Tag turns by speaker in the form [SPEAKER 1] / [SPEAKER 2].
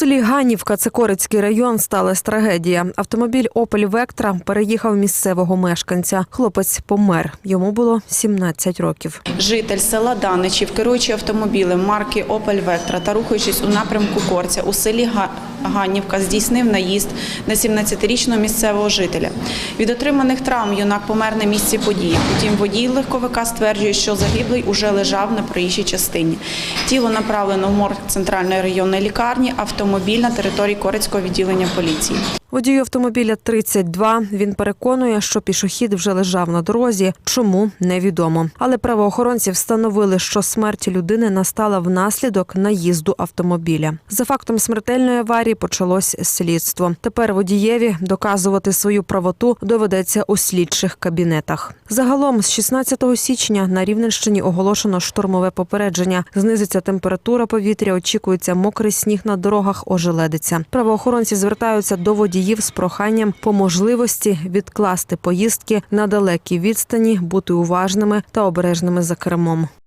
[SPEAKER 1] селі Ганівка, це Корицький район, сталася трагедія. Автомобіль Опель Вектра переїхав місцевого мешканця. Хлопець помер. Йому було 17 років.
[SPEAKER 2] Житель села Даничів, керуючи автомобілем марки Opel Vectra та рухаючись у напрямку Корця у селі Га- Ганнівка, здійснив наїзд на 17-річного місцевого жителя. Від отриманих травм юнак помер на місці події. Утім, водій легковика стверджує, що загиблий уже лежав на проїжджій частині. Тіло направлено в морг центральної районної лікарні, автомобіль на території Корецького відділення поліції.
[SPEAKER 1] Водію автомобіля 32. Він переконує, що пішохід вже лежав на дорозі. Чому невідомо. Але правоохоронці встановили, що смерть людини настала внаслідок наїзду автомобіля. За фактом смертельної аварії почалось слідство. Тепер водієві доказувати свою правоту доведеться у слідчих кабінетах. Загалом з 16 січня на Рівненщині оголошено штормове попередження. Знизиться температура повітря, очікується мокрий сніг на дорогах, ожеледиться. Правоохоронці звертаються до водіїв з проханням по можливості відкласти поїздки на далекій відстані, бути уважними та обережними за кермом.